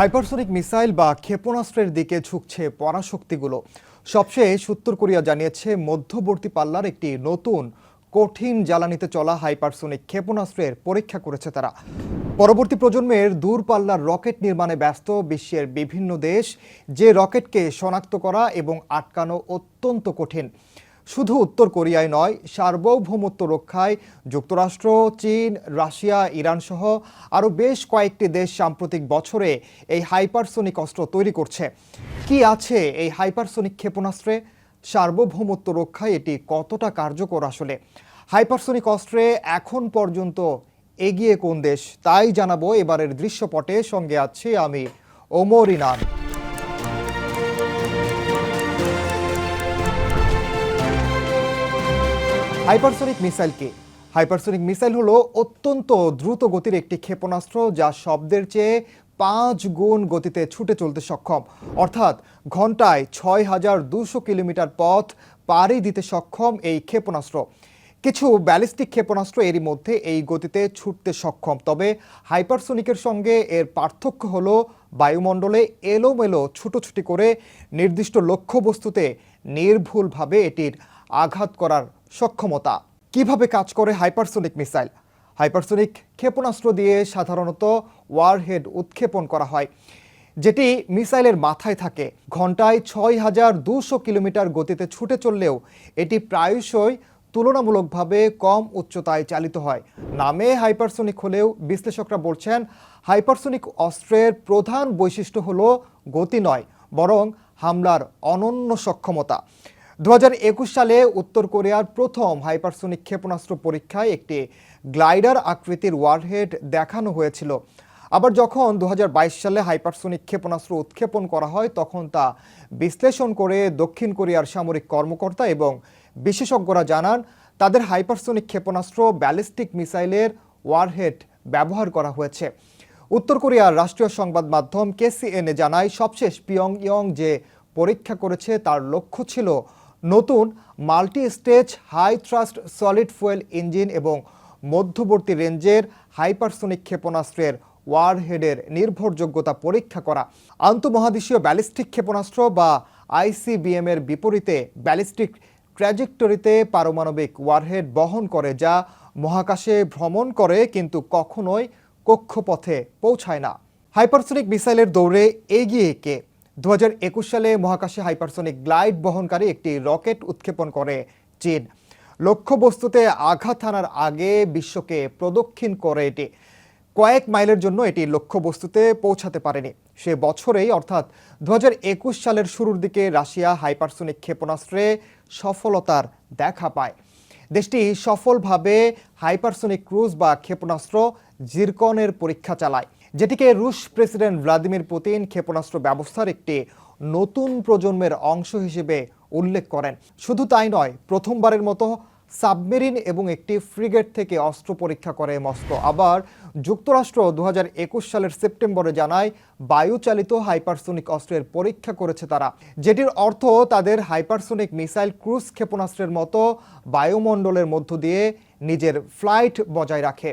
Hypersonic missile বা ক্ষেপণাস্ত্রের দিকে ঝুঁকছে পরাশক্তিগুলো। সবশেষ উত্তর কোরিয়া জানিয়েছে, মধ্যবর্তী পাল্লার একটি নতুন, কঠিন জ্বালানিতে চলা হাইপারসোনিক ক্ষেপণাস্ত্রের পরীক্ষা করেছে তারা। পরবর্তী প্রজন্মের দূরপাল্লার রকেট নির্মাণে ব্যস্ত বিশ্বের বিভিন্ন দেশ, যে রকেটকে শনাক্ত করা এবং আটকানো অত্যন্ত কঠিন। শুধু উত্তর কোরিয়ায় নয়, সার্বভৌমত্ব রক্ষায় যুক্তরাষ্ট্র, চীন, রাশিয়া, ইরান সহ আরও বেশ কয়েকটি দেশ সাম্প্রতিক বছরে এই হাইপারসোনিক অস্ত্র তৈরি করছে। কি আছে এই হাইপারসোনিক ক্ষেপণাস্ত্রে? সার্বভৌমত্ব রক্ষায় এটি কতটা কার্যকর আসলে? হাইপারসোনিক অস্ত্রে এখন পর্যন্ত এগিয়ে কোন দেশ? তাই জানাব এবারের দৃশ্যপটে। সঙ্গে আছি আমি ওমর ইনান হাইপারসোনিক মিসাইল কি হাইপারসোনিক মিসাইল হলো অত্যন্ত দ্রুত গতির একটি ক্ষেপণাস্ত্র যা শব্দের চেয়ে পাঁচ গুণ গতিতে ছুটে চলতে সক্ষম। অর্থাৎ ঘন্টায় ছয় হাজার দুশো কিলোমিটার পথ পাড়ি দিতে সক্ষম এই ক্ষেপণাস্ত্র। কিছু ব্যালিস্টিক ক্ষেপণাস্ত্র এরই মধ্যে এই গতিতে ছুটতে সক্ষম। তবে হাইপারসোনিকের সঙ্গে এর পার্থক্য হলো বায়ুমণ্ডলে এলোমেলো ছুটোছুটি করে নির্দিষ্ট লক্ষ্যবস্তুতে নির্ভুলভাবে এটির আঘাত করার সক্ষমতা। কীভাবে কাজ করে হাইপারসোনিক মিসাইল? হাইপারসোনিক ক্ষেপণাস্ত্র দিয়ে সাধারণত ওয়ারহেড উৎক্ষেপণ করা হয়, যেটি মিসাইলের মাথায় থাকে। ঘন্টায় ছয় হাজার দুশো কিলোমিটার গতিতে ছুটে চললেও এটি প্রায়শই তুলনামূলকভাবে কম উচ্চতায় চালিত হয়। নামে হাইপারসোনিক হলেও বিশ্লেষকরা বলছেন, হাইপারসোনিক অস্ত্রের প্রধান বৈশিষ্ট্য হল গতি নয়, বরং হামলার অনন্য সক্ষমতা। দু হাজার একুশ সালে উত্তর কোরিয়ার প্রথম হাইপারসোনিক ক্ষেপণাস্ত্র পরীক্ষায় একটি গ্লাইডার আকৃতির ওয়ারহেড দেখানো হয়েছিল। আবার যখন দু হাজার বাইশ সালে হাইপারসোনিক ক্ষেপণাস্ত্র উৎক্ষেপণ করা হয়, তখন তা বিশ্লেষণ করে দক্ষিণ কোরিয়ার সামরিক কর্মকর্তা এবং বিশেষজ্ঞরা জানান, তাদের হাইপারসোনিক ক্ষেপণাস্ত্র ব্যালিস্টিক মিসাইলের ওয়ারহেড ব্যবহার করা হয়েছে। উত্তর কোরিয়ার রাষ্ট্রীয় সংবাদ মাধ্যম কেসিএনএ জানায়, সবশেষ পিয়ং ইয়ং যে পরীক্ষা করেছে, তার লক্ষ্য ছিল নতুন multi stage high thrust solid fuel engine এবং মধ্যবর্তী রেঞ্জের হাইপারসোনিক ক্ষেপণাস্ত্রের ওয়ারহেডের নির্ভরযোগ্যতা পরীক্ষা করা। আন্তঃমহাদেশীয় ব্যালিস্টিক ক্ষেপণাস্ত্র বা আইসিবিএম এর বিপরীতে ব্যালিস্টিক ট্র্যাজেক্টরিতে পারমাণবিক ওয়ারহেড বহন করে যা মহাকাশে ভ্রমণ করে কিন্তু কখনোই কক্ষপথে পৌঁছায় না। হাইপারসোনিক মিসাইলের দৌড়ে এগিয়ে কে দু হাজার একুশ সালে মহাকাশে হাইপারসোনিক গ্লাইড বহনকারী একটি রকেট উৎক্ষেপণ করে চীন। লক্ষ্যবস্তুতে আঘাত হানার আগে বিশ্বকে প্রদক্ষিণ করে এটি। কয়েক মাইলের জন্য এটি লক্ষ্যবস্তুতে পৌঁছাতে পারেনি। সে বছরেই, অর্থাৎ দু হাজার একুশ সালের শুরুর দিকে রাশিয়া হাইপারসোনিক ক্ষেপণাস্ত্রে সফলতার দেখা পায়। দেশটি সফলভাবে হাইপারসোনিক ক্রুজ বা ক্ষেপণাস্ত্র জিরকনের পরীক্ষা চালায়। যেটিকে রুশ প্রেসিডেন্ট ভ্লাদিমির পুতিন ক্ষেপণাস্ত্র ব্যবস্থার একটি নতুন প্রজন্মের অংশ হিসেবে উল্লেখ করেন। শুধু তাই নয়, প্রথমবারের মতো সাবমেরিন এবং একটি ফ্রিগেট থেকে অস্ত্র পরীক্ষা করে মস্কো। আবার যুক্তরাষ্ট্র দু হাজার একুশ সালের সেপ্টেম্বরে জানায়, বায়ুচালিত হাইপারসোনিক অস্ত্রের পরীক্ষা করেছে তারা। যেটির অর্থ তাদের হাইপারসোনিক মিসাইল ক্রুজ ক্ষেপণাস্ত্রের মতো বায়ুমণ্ডলের মধ্য দিয়ে নিজের ফ্লাইট বজায় রাখে।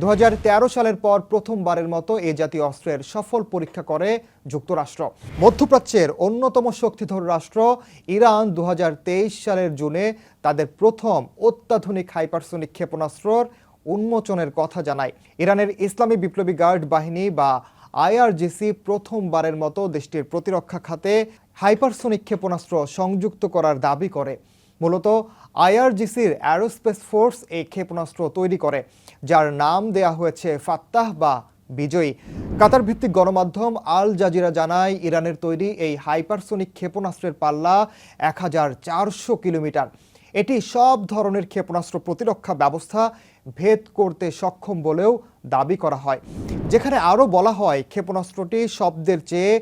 দু হাজার তেরো সালের পর প্রথমবারের মতো এ জাতীয় অস্ত্রের সফল পরীক্ষা করে যুক্তরাষ্ট্র। মধ্যপ্রাচ্যের অন্যতম শক্তিধর রাষ্ট্র ইরান দু হাজার তেইশ সালের জুনে তাদের প্রথম অত্যাধুনিক হাইপারসোনিক ক্ষেপণাস্ত্রর উন্মোচনের কথা জানায়। ইরানের ইসলামী বিপ্লবী গার্ড বাহিনী বা আইআরজিসি প্রথমবারের মতো দেশটির প্রতিরক্ষা খাতে হাইপারসোনিক ক্ষেপণাস্ত্র সংযুক্ত করার দাবি করে। মূলত আইআরজিসির অ্যারোস্পেস ফোর্স এই ক্ষেপণাস্ত্র তৈরি করে, যার নাম দেয়া হয়েছে ফাত্তাহ বা বিজয়ী। কাতার ভিত্তিক গণমাধ্যম আল জাজিরা জানায়, ইরানের তৈরি এই হাইপারসোনিক ক্ষেপণাস্ত্রের পাল্লা এক হাজার চারশো কিলোমিটার। এটি সব ধরনের ক্ষেপণাস্ত্র প্রতিরক্ষা ব্যবস্থা ভেদ করতে সক্ষম বলেও দাবি করা হয়। যেখানে আরও বলা হয়, ক্ষেপণাস্ত্রটি শব্দের চেয়ে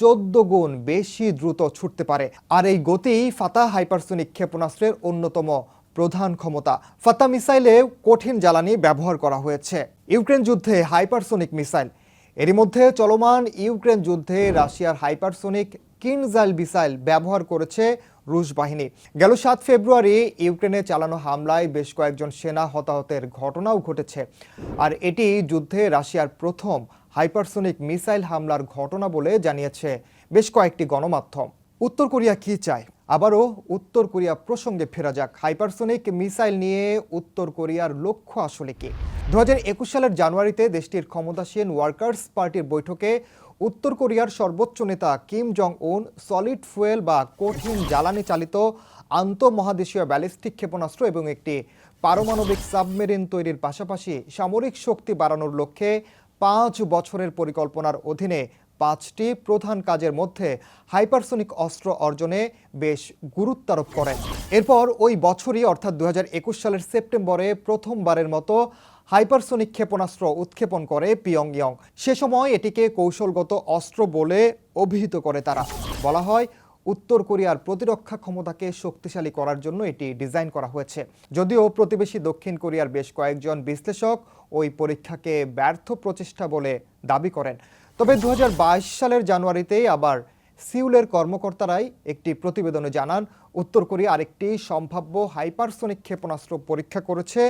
চোদ্দ গুণ বেশি দ্রুত ছুটতে পারে। আর এই গতিই ফাতা হাইপারসোনিক ক্ষেপণাস্ত্রের অন্যতম প্রধান ক্ষমতা। ফাতা মিসাইলে কঠিন জ্বালানি ব্যবহার করা হয়েছে। ইউক্রেন যুদ্ধে হাইপারসোনিক মিসাইল। এরই মধ্যে চলমান ইউক্রেন যুদ্ধে রাশিয়ার হাইপারসোনিক কিনজাইল মিসাইল ব্যবহার করেছে রুশ বাহিনী। গেল সাত ফেব্রুয়ারি ইউক্রেনে চালানো হামলায় বেশ কয়েকজন সেনা হতাহতের ঘটনাও ঘটেছে। আর এটি যুদ্ধে রাশিয়ার প্রথম হাইপারসোনিক মিসাইল হামলার ঘটনা বলে জানিয়েছে বেশ কয়েকটি গণমাধ্যম। উত্তর কোরিয়া কি চায়? আবারও উত্তর কোরিয়া প্রসঙ্গে ফেরা যাক। হাইপারসোনিক মিসাইল নিয়ে উত্তর কোরিয়ার লক্ষ্য আসলে কি? দু একুশ সালের জানুয়ারিতে দেশটির ক্ষমতাসীন ওয়ার্কার্স পার্টির বৈঠকে উত্তর কোরিয়ার সর্বোচ্চ নেতা কিম জং উন সলিড ফুয়েল বা কঠিন জ্বালানি চালিত আন্তঃমহাদেশীয় ব্যালিস্টিক ক্ষেপণাস্ত্র এবং একটি পারমাণবিক সাবমেরিন তৈরির পাশাপাশি সামরিক শক্তি বাড়ানোর লক্ষ্যে পাঁচ বছরের পরিকল্পনার অধীনে পাঁচটি প্রধান কাজের মধ্যে হাইপারসোনিক অস্ত্র অর্জনে বেশ গুরুত্বারোপ করেন। এরপর ওই বছরই অর্থাৎ দুহাজার একুশ সালের সেপ্টেম্বরে প্রথমবারের মতো হাইপারসোনিক ক্ষেপণাস্ত্র উৎক্ষেপণ করে পিয়ংইয়ং। সে সময় এটিকে কৌশলগত অস্ত্র বলে অভিহিত করে তারা। বলা হয়, উত্তর কোরিয়ার প্রতিরক্ষা ক্ষমতাকে শক্তিশালী করার জন্য এটি ডিজাইন করা হয়েছে। যদিও প্রতিবেশী দক্ষিণ কোরিয়ার বেশ কয়েকজন বিশ্লেষক ওই পরীক্ষাকে ব্যর্থ প্রচেষ্টা বলে দাবি করেন। তবে দু হাজার বাইশ সালের জানুয়ারিতেই আবার সিউলের কর্মকর্তারাই একটি প্রতিবেদনে জানান, উত্তর কোরিয়া আরেকটি সম্ভাব্য হাইপারসোনিক ক্ষেপণাস্ত্র পরীক্ষা করেছে,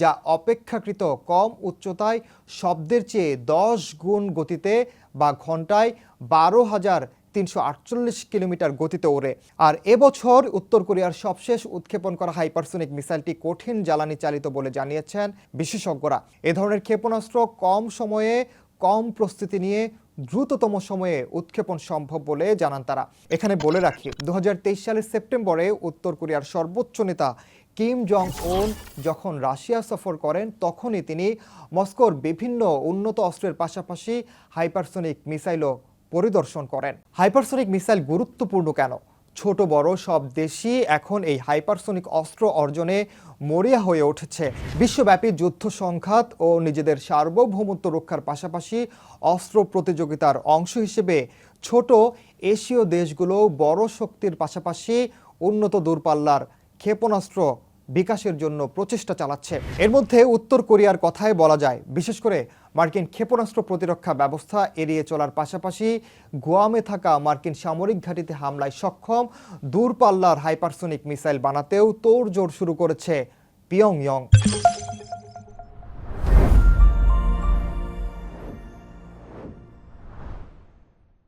যা অপেক্ষাকৃত কম উচ্চতায় শব্দের চেয়ে দশ গুণ গতিতে বা ঘন্টায় বারো হাজার তিনশো আটচল্লিশ কিলোমিটার গতিতে ওড়ে। আর এবছর উত্তর কোরিয়ার সবশেষ উৎক্ষেপণ করা হাইপারসোনিক মিসাইলটি কঠিন জ্বালানি চালিত বলে জানিয়েছেন বিশেষজ্ঞরা। এ ধরনের ক্ষেপণাস্ত্র কম সময়ে, কম প্রস্তুতি নিয়ে দ্রুততম সময়ে উৎক্ষেপণ সম্ভব বলে জানান তারা। এখানে বলে রাখি দু হাজার তেইশ সালের সেপ্টেম্বরে উত্তর কোরিয়ার সর্বোচ্চ নেতা কিম জং উন যখন রাশিয়া সফর করেন, তখনই তিনি মস্কোর বিভিন্ন উন্নত অস্ত্রের পাশাপাশি হাইপারসোনিক মিসাইলও পরিদর্শন করেন। হাইপারসোনিক মিসাইল গুরুত্বপূর্ণ কেন? ছোট, বড় সব দেশই এখন এই হাইপারসোনিক অস্ত্র অর্জনে মরিয়া হয়ে উঠেছে। বিশ্বব্যাপী যুদ্ধ সংঘাত ও নিজেদের সার্বভৌমত্ব রক্ষার পাশাপাশি অস্ত্র প্রতিযোগিতার অংশ হিসেবে ছোট এশীয় দেশগুলো বড় শক্তির পাশাপাশি উন্নত দূরপাল্লার ক্ষেপণাস্ত্র বিকাশের জন্য প্রচেষ্টা চালাচ্ছে। এর মধ্যে উত্তর কোরিয়ার কথাই বলা যায়। বিশেষ করে মার্কিন ক্ষেপণাস্ত্র প্রতিরক্ষা ব্যবস্থা এড়িয়ে চলার পাশাপাশি গোয়ামে থাকা মার্কিন সামরিক ঘাঁটিতে হামলায় সক্ষম দূরপাল্লার হাইপারসোনিক মিসাইল বানাতেও তোড়জোড় শুরু করেছে পিয়ংইয়ং।